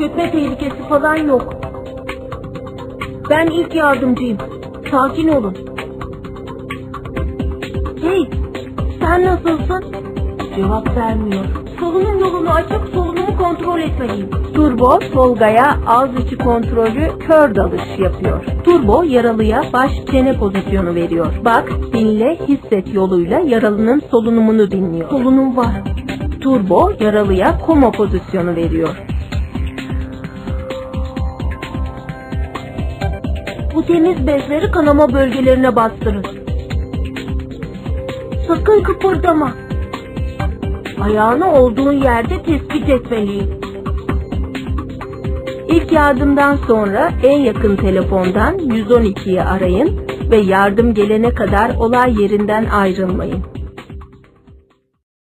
üşütme tehlikesi falan yok. Ben ilk yardımcıyım. Sakin olun. Hey, sen nasılsın? Cevap vermiyor. Solunum yolunu açıp solunumu kontrol etmeliyim. Turbo Tolga'ya ağız içi kontrolü kör dalış yapıyor. Turbo yaralıya baş çene pozisyonu veriyor. Bak, dinle, hisset yoluyla yaralının solunumunu dinliyor. Solunum var. Turbo yaralıya koma pozisyonu veriyor. Bu temiz bezleri kanama bölgelerine bastırın. Sakın kıpırdama. Ayağını olduğun yerde tespit etmeliyim. İlk yardımdan sonra en yakın telefondan 112'yi arayın ve yardım gelene kadar olay yerinden ayrılmayın.